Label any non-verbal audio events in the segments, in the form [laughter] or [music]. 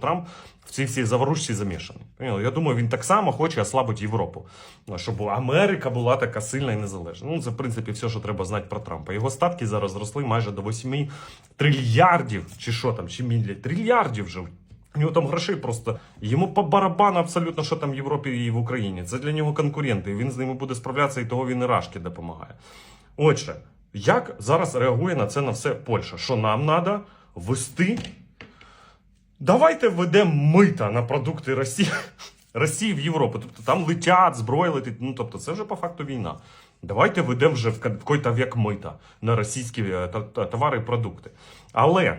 Трамп в цій всій заворушці замішаний. Я думаю, він так само хоче ослабити Європу, щоб Америка була така сильна і незалежна. Ну, це в принципі все, що треба знати про Трампа. Його статки зараз зросли майже до 8 трильярдів, чи що там, чи мілі, трильярдів вже. У нього там грошей просто йому по барабану абсолютно, що там в Європі і в Україні. Це для нього конкуренти. і Він з ними буде справлятися, і того він і Рашки допомагає. Отже, як зараз реагує на це на все Польща? Що нам треба ввести? Давайте введемо мита на продукти Росії, [laughs] Росії в Європу. Тобто там летять, зброя летить. Ну тобто, це вже по факту війна. Давайте введемо вже в какой-то век мита на російські е, товари і продукти. Але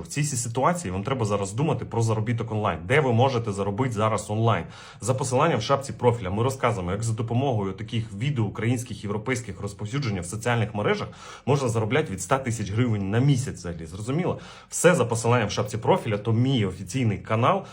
в цій ситуації вам треба зараз думати про заробіток онлайн, де ви можете заробити зараз онлайн. За посиланням в шапці профіля ми розказуємо, як за допомогою таких відео українських європейських розповсюдження в соціальних мережах можна заробляти від 100 тисяч гривень на місяць. Взагалі зрозуміло, все за посиланням в шапці профіля. То мій офіційний канал,